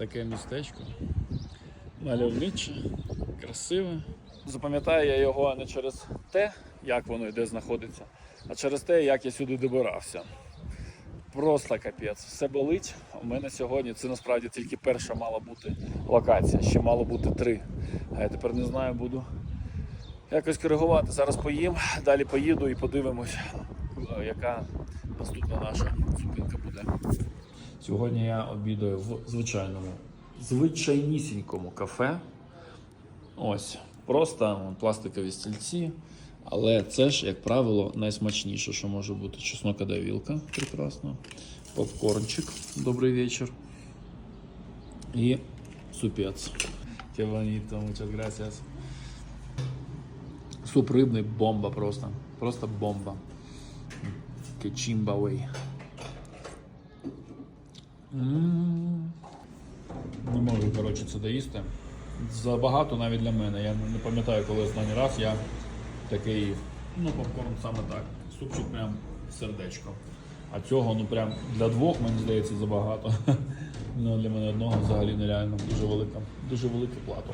Таке містечко. Мальовниче, красиве. Запам'ятаю я його не через те, як воно і де знаходиться, а через те, як я сюди добирався. Просто капець. Все болить. У мене сьогодні це насправді тільки перша мала бути локація. Ще мало бути три. А я тепер не знаю, буду якось коригувати. Зараз поїм, далі поїду і подивимось, яка наступна наша зупинка буде. Сьогодні я обідаю в звичайному, звичайнісінькому кафе. Ось, просто пластикові стільці. Але це ж, як правило, найсмачніше, що може бути. Чеснокада вілка, прекрасно. Попкорнчик, добрий вечір. І супець. Bonito, muchas gracias. Суп рибний бомба просто. Просто бомба. Кечімбауей. М. Не можу, коротше, це доїсти. Забагато навіть для мене. Я не пам'ятаю, коли останній раз я такий їв. Ну, попкорн саме так. Супчик прям сердечко. А цього, ну прям для двох, мені здається, забагато. Ну, для мене одного взагалі нереально. Дуже велика, дуже велика плата.